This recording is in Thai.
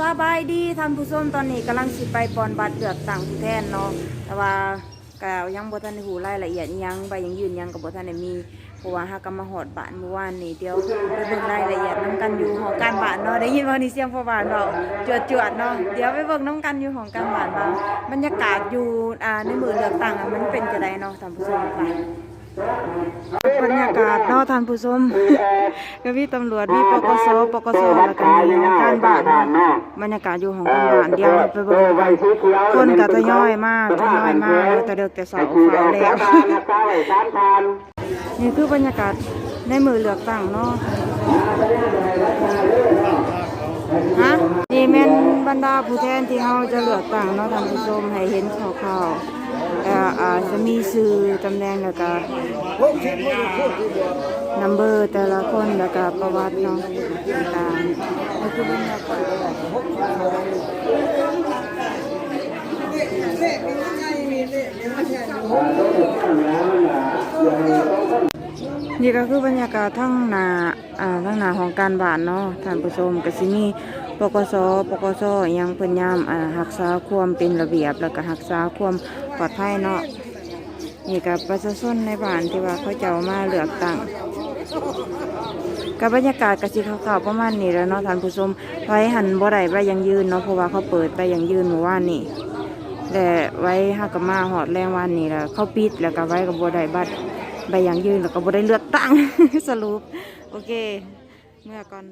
สบายดีท่านผู้ชมตอนนี้กำลังสิไปปอนบัตรเลือกตั้งผู้แทนเนาะแต่ว่าก็ยังบ่ทันได้ฮู้รายละเอียดยังใบยังยืนยังก็บ่ทันได้มีเพราะว่าหาก็มาฮอดบ้านเมื่อวานนี้เดี๋ยวไปเบิ่งรายละเอียดนํกันอยู่หอการบ้านเนาะได้ยินว่านี่เสียงพ่อบ้านเว้าจวดๆเนาะเดี๋ยวไปเบิ่งนํกันอยู่หอการบ้านว่าบรรยากาศอยู่อ่าในมือเลือกตั้งมันเป็นจังไดเนาะท่านผู้ชมไป บรรยากาศเนาะท่านผู้ชมก็มีตำรวจมีปกสปกสแล้วก็มีการบ้านเนาะบรรยากาศอยู่ของการบ้านเดียวไปเบิ่งกันคนก็ทยอยมากทยอยมากเลยแต่เด็กแต่สาวฟ้าวแล้วนี่คือบรรยากาศในมือเลือกตั้งเนาะฮะนี่แม่น บรรดาผู้แทนที่เราจะเลือกตั้งเนาะท่านผู้ชมให้เห็นข่าวๆเอ่ออาจะมีชื่อตำแหน่งแล้วก็นัมเบอร์แต่ละคนแล้วก็ประวัติเนาะต่างๆนี่กาศนี่ก็คือบรรยากาศทั้งหนาอ่าทั้งหนาของการบ้านเนาะท่านผู้ชมก็สิมี ปกสปกสยังเพิ่นยามอ่ารักษาความเป็นระเบียบแล้วก็รักษาความปลอดภัยเนาะนี่กับประชาชนในบ้านที่ว่าเขาเจ้ามาเลือกตั้งกับบรรยากาศกระสิขาวๆประมาณนี้แล้วเนาะท่านผู้ชมไว้หันบ่ได้ไว้ยังยืนเนาะเพราะว่าเขาเปิดไปยังยืนเมื่อวานนี้แต่ไว้หักกมาหอดแรงวันนี้แล้วเขาปิดแล้วก็ไว้กับบ่ได้บัตรใบยังยืนแล้วก็บ่ได้เลือกตั้งสรุปโอเค เมื่อก่อน